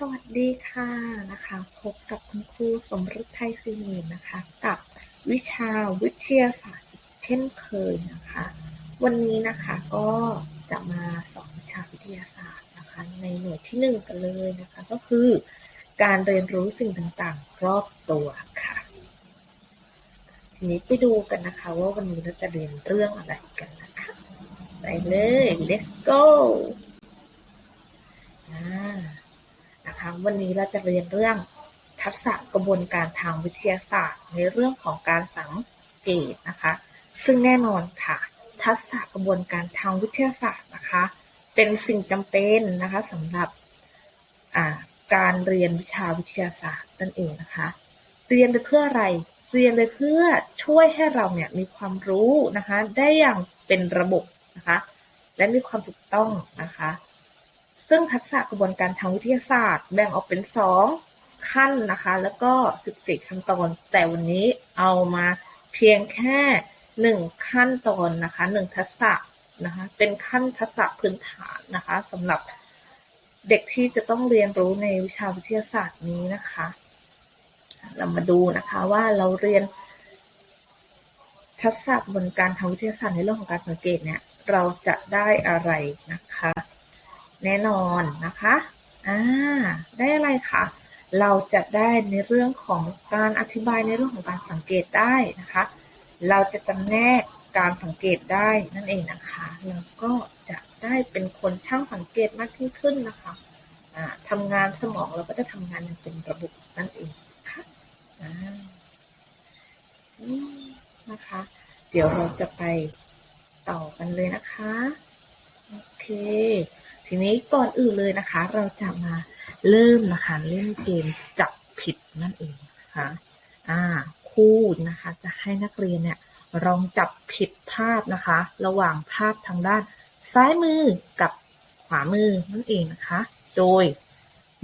สวัสดีค่ะนะคะพบกับคุณครูสมฤทธิ์ไทยซีนีนะคะ กับวิชาวิทยาศาสตร์เช่นเคยนะคะ วันนี้นะคะก็จะมาสอนวิชาวิทยาศาสตร์นะคะ ในหน่วยที่หนึ่งกันเลยนะคะ ก็คือการเรียนรู้สิ่งต่างๆ รอบตัวค่ะ ทีนี้ไปดูกันนะคะว่าวันนี้เราจะเรียนเรื่องอะไรกันนะคะ ไปเลย let's go อ่า นะคะวันนี้เราจะเรียนเรื่องทักษะกระบวนการทางวิทยาศาสตร์ ในเรื่องของการสังเกตนะคะ ซึ่งแน่นอนค่ะ ทักษะกระบวนการทางวิทยาศาสตร์นะคะ เป็นสิ่งจำเป็นนะคะสำหรับการเรียนวิชาวิทยาศาสตร์นั่นเองนะคะ เรียนไปเพื่ออะไร เรียนไปเพื่อช่วยให้เราเนี่ยมีความรู้นะคะ ได้อย่างเป็นระบบนะคะ และมีความถูกต้องนะคะ ซึ่งทักษะกระบวนการทางวิทยาศาสตร์ แบ่งออกเป็นสองขั้นนะคะ แล้วก็ 14 ขั้นตอน แต่วันนี้เอามาเพียงแค่หนึ่งขั้นตอนนะคะหนึ่งทักษะนะคะ เป็นขั้นทักษะพื้นฐานนะคะสำหรับเด็กที่จะต้องเรียนรู้ในวิชาวิทยาศาสตร์นี้นะคะ เรามาดูนะคะว่าเราเรียนทักษะบนการทางวิทยาศาสตร์ในเรื่องของการสังเกตเนี่ย เราจะได้อะไรนะคะ แน่นอนนะคะอ่าได้อะไรคะเราจะได้ในเรื่องของการอธิบายในเรื่องของการสังเกตได้นะคะ เราจะจำแนกการสังเกตได้นั่นเองนะคะแล้วก็จะได้เป็นคนช่างสังเกตมากยิ่งขึ้นนะคะอ่าทำงานสมองเราก็จะทำงานอย่างเป็นระบบนั่นเองค่ะอ่านะคะ เดี๋ยวเราจะไปต่อกันเลยนะคะ โอเค ทีนี้ก่อนอื่นเลยนะคะ เราจะมาเริ่มนะคะเล่นเกมจับผิดนั่นเองนะคะอ่าคู่นะคะ จะให้นักเรียนเนี่ยลองจับผิดภาพนะคะ ระหว่างภาพทางด้านซ้ายมือกับขวามือนั่นเองนะคะ โดย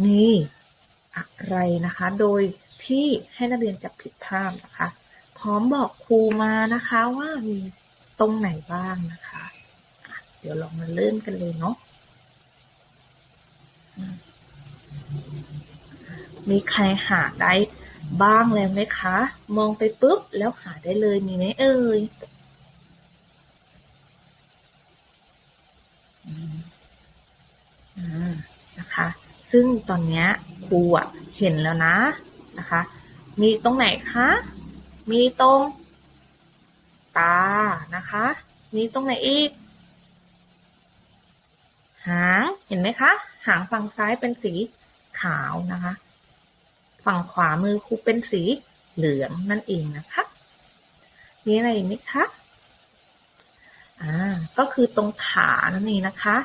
มีอะไรนะคะ โดยที่ให้นักเรียนจับผิดภาพนะคะ พร้อมบอกครูมานะคะว่ามีตรงไหนบ้างนะคะ เดี๋ยวลองมาเริ่มกันเลยเนาะ มีใครหาได้บ้างแล้วไหมคะ มองไปปุ๊บ แล้วหาได้เลยมีไหมเอ่ยนะคะ ซึ่งตอนนี้ครูเห็นแล้วนะนะคะ มีตรงไหนคะ มีตรง ตานะคะ มีตรงไหนอีก หางเห็นไหมคะ หางฝั่งซ้ายเป็นสีขาวนะคะ ฝั่งขวามือครูเป็นสีเหลืองนั่นเองนะคะ มีอะไรอีกไหมคะอ่าก็คือตรงขานั่นเองนะคะ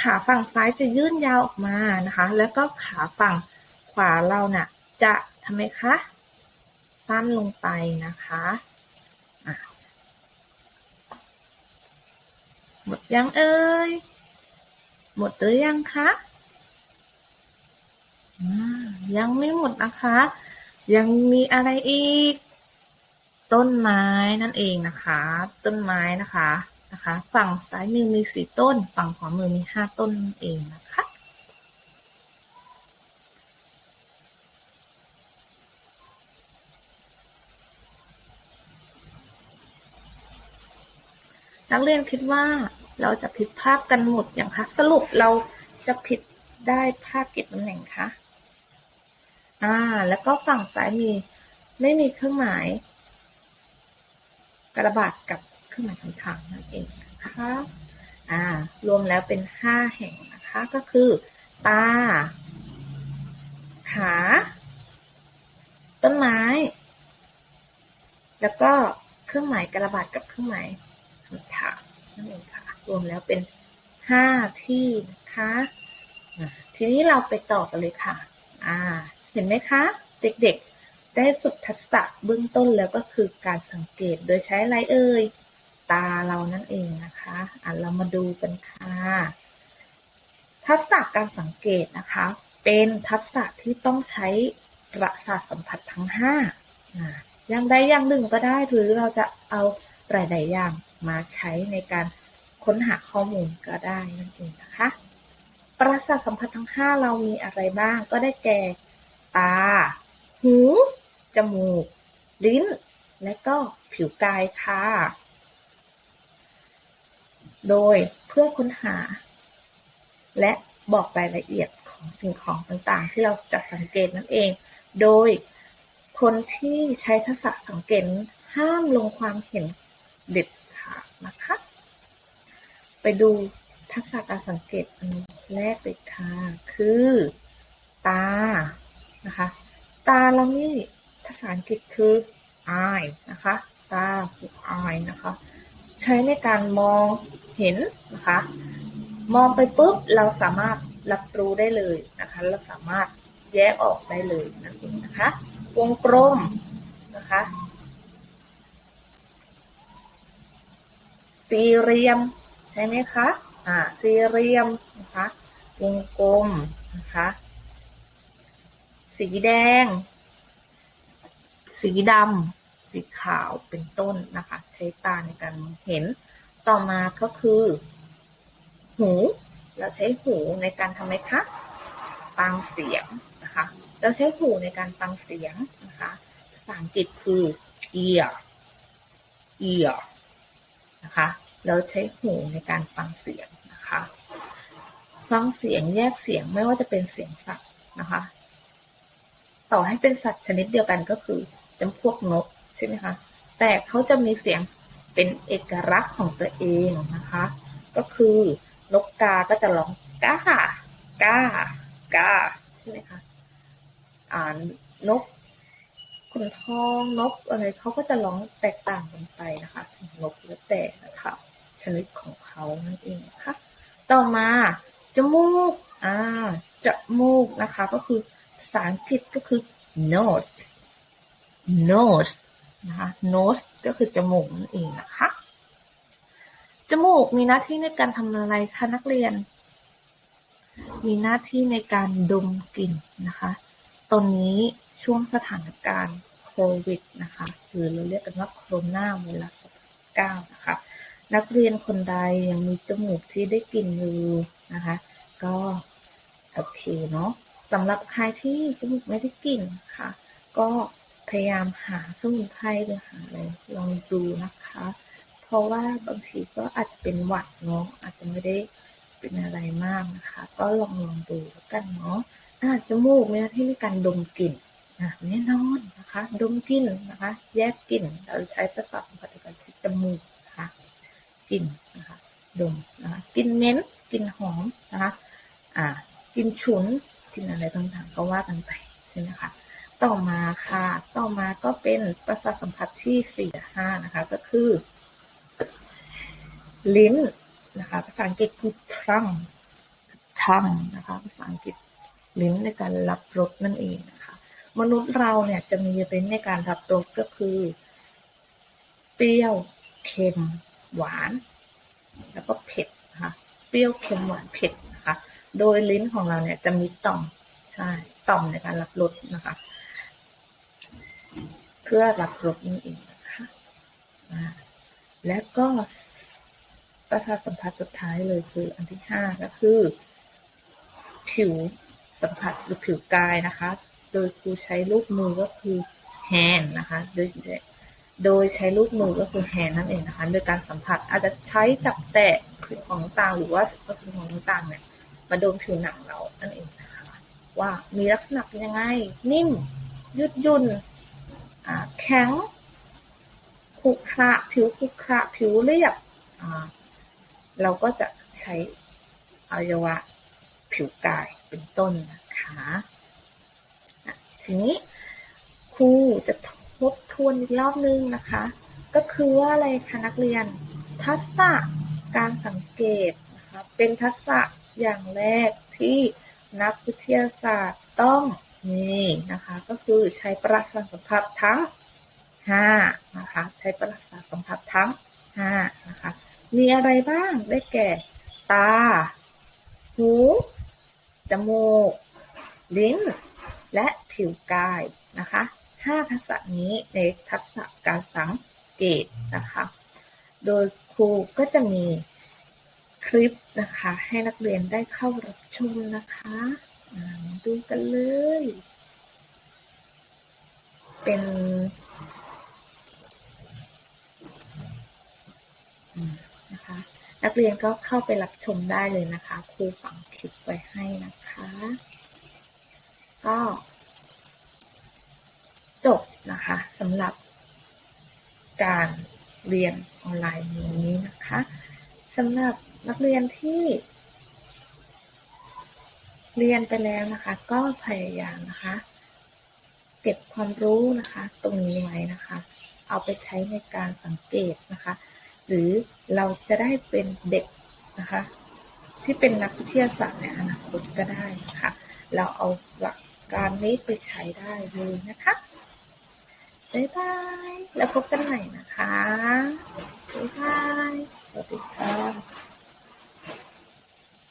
ขาฝั่งซ้ายจะยื่นยาวออกมานะคะ แล้วก็ขาฝั่งขวาเราเนะ่ยจะทำไมคะสั้นลงไปนะคะหมดยังเอ่ย หมดหรือยังคะ ยังไม่หมดนะคะ ยังมีอะไรอีก ต้นไม้นั่นเองนะคะ ต้นไม้นะคะนะคะ ฝั่งซ้ายมือมีสี่ต้น ฝั่งขวามือมีห้าต้นนั่นเองนะคะ นักเรียนคิดว่าเราจะผิดภาพกันหมดอย่างคะสรุปเราจะผิดได้ภาพกี่ตำแหน่งคะ อ่า แล้วก็ฝั่งซ้ายมีไม่มีเครื่องหมาย กระบาดกับเครื่องหมายคำถามนั่นเองนะคะอ่ารวมแล้วเป็นห้าแห่งนะคะก็คือตา ขา ต้นไม้ แล้วก็เครื่องหมายกระบาดกับเครื่องหมายคำถามนั่นเองค่ะ รวมแล้วเป็นห้าที่นะคะทีนี้เราไปต่อกันเลยค่ะ อ่า เห็นไหมคะ เด็กๆ ได้ฝึกทักษะเบื้องต้นแล้วก็คือการสังเกตโดยใช้อะไรเอ่ย ตาเรานั่นเองนะคะอะเรามาดูกันค่ะ ทักษะการสังเกตนะคะ เป็นทักษะที่ต้องใช้ประสาทสัมผัสทั้งห้าอย่างใดอย่างหนึ่งก็ได้หรือเราจะเอาหลายๆอย่างมาใช้ในการค้นหาข้อมูลก็ได้นั่นเองนะคะ ประสาทสัมผัสทั้งห้าเรามีอะไรบ้างก็ได้แก่ ตา หู จมูก ลิ้น และก็ผิวกายค่ะ โดยเพื่อค้นหา และบอกรายละเอียดของสิ่งของต่างๆ ที่เราจะสังเกตนั่นเอง โดยคนที่ใช้ทักษะสังเกตห้ามลงความเห็นเด็ดขาดนะคะ ไปดูทักษะการสังเกตอันแรกเลยค่ะ คือ ตา นะคะ ตาเรานี่ภาษาอัง กฤษคือ eye นะคะ ตาคือ eye นะคะ ใช้ในการมองเห็นนะคะ มองไปปุ๊บเราสามารถรับรู้ได้เลยนะคะ เราสามารถแยกออกได้เลยนั่นเองนะคะ วงกลมนะคะ สี่เหลี่ยมใช่ไหมคะ อ่า สี่เหลี่ยมนะคะ วงกลมนะคะ สีแดง สีดำสีขาวเป็นต้นนะคะ ใช้ตาในการมองเห็นต่อมาก็คือ หูเราใช้หูในการทำไมคะฟังเสียงนะคะ เราใช้หูในการฟังเสียงนะคะภาษาอังกฤษคือ ear ear นะคะ เราใช้หูในการฟังเสียงนะคะ ฟังเสียงแยกเสียงไม่ว่าจะเป็นเสียงสัตว์นะคะ ต่อให้เป็นสัตว์ชนิดเดียวกันก็คือ จำพวกนกใช่ไหมคะ แต่เขาจะมีเสียงเป็นเอกลักษณ์ของตัวเองนะคะ ก็คือนกกาก็จะร้องก้าก้าก้าใช่ไหมคะอ่านกขุนทองนกอะไรเขาก็จะร้องแตกต่างกันไปนะคะสนกแล้วแต่นะคะชนิดของเขานั่นเองนะคะ ต่อมาจมูกอ่าจมูกนะคะ ก็คือภาษาอังกฤษก็คือ nose nose นะคะ nose ก็คือจมูกนั่นเองนะคะ จมูกมีหน้าที่ในการทำอะไรคะนักเรียน มีหน้าที่ในการดมกลิ่นนะคะ ตอนนี้ช่วงสถานการณ์โควิดนะคะหรือเราเรียกกันว่าโคโรนาไวรัส19นะคะ นักเรียนคนใดยังมีจมูกที่ได้กลิ่นอยู่นะคะ ก็โอเคเนาะสำหรับใครที่จมูกไม่ได้กลิ่นค่ะ ก็ พยายามหาสมุนไพรหรือหาอะไรลองดูนะคะ เพราะว่าบางทีก็อาจจะเป็นหวัดเนาะอาจจะไม่ได้เป็นอะไรมากนะคะ ก็ลองลองดูกันเนาะอาจจะมูกเนี่ยที่มีการดมกลิ่นอะแน่นอนนะคะ ดมกลิ่นนะคะ แยกกลิ่นเราใช้ประสาทสัมผัสการที่จมูกนะคะกลิ่นนะคะดมนะคะกลิ่นเหม็นกลิ่นหอมนะคะ อ่ากลิ่นฉุนกลิ่นอะไรต่างๆก็ว่ากันไปใช่ไหมคะ ต่อมาค่ะ ต่อมาก็เป็นประสาทสัมผัสที่สี่ห้านะคะ ก็คือ ลิ้นนะคะ ภาษาอังกฤษคือ tongue tongue นะคะ ภาษาอังกฤษลิ้นในการรับรสนั่นเองนะคะ มนุษย์เราเนี่ยจะมีลิ้นในการรับรสก็คือ เปรี้ยว เค็ม หวาน แล้วก็เผ็ดนะคะเปรี้ยว เค็ม หวาน เผ็ดนะคะ โดยลิ้นของเราเนี่ยจะมีต่อม ใช่ ต่อมในการรับรสนะคะ เพื่อรับรสนั่นเองนะคะและก็ประสาทสัมผัสสุดท้ายเลยคืออันที่ห้าก็คือ ผิวสัมผัสหรือผิวกายนะคะ โดยครูใช้ลูกมือก็คือ hand นะคะ โดยโดยใช้ลูกมือก็คือ hand นั่นเองนะคะ โดยการสัมผัสอาจจะใช้จับแตะสิ่งของต่างหรือว่าสิ่งของต่างเนี่ยมาโดนผิวหนังเรานั่นเองนะคะ ว่ามีลักษณะเป็นยังไง นิ่มยืดหยุ่น แข็งขุขระผิวขุขระผิวเรียบเราก็จะใช้อวัยวะผิวกายเป็นต้นนะคะะทีนี้ครูจะทบทวนอีกรอบนึงนะคะ ก็คือว่าอะไรคะนักเรียนทักษะการสังเกตนะคะเป็นทักษะอย่างแรกที่นักวิทยาศาสตร์ต้อง มีนะคะ ก็คือใช้ประสาทสัมผัสทั้งห้านะคะ ใช้ประสาทสัมผัสทั้งห้านะคะ มีอะไรบ้างได้แก่ ตา หู จมูก ลิ้น และผิวกายนะคะห้าทักษะนี้ในทักษะการสังเกตนะคะ โดยครูก็จะมีคลิปนะคะ ให้นักเรียนได้เข้ารับชมนะคะ ดูกันเลย เป็นนะคะนักเรียนก็เข้าไปรับชมได้เลยนะคะครูฝังคลิปไว้ให้นะคะ ก็จบนะคะสำหรับการเรียนออนไลน์นี้นะคะสำหรับนักเรียนที่ เรียนไปแล้วนะคะ ก็พยายามนะคะ เก็บความรู้นะคะ ตรงนี้ไว้นะคะ เอาไปใช้ในการสังเกตนะคะ หรือเราจะได้เป็นเด็กนะคะ ที่เป็นนักวิทยาศาสตร์ในอนาคตก็ได้นะคะเราเอาหลักการนี้ไปใช้ได้เลยนะคะ บ๊ายบาย แล้วพบกันใหม่นะคะ บ๊ายบาย สวัสดีค่ะ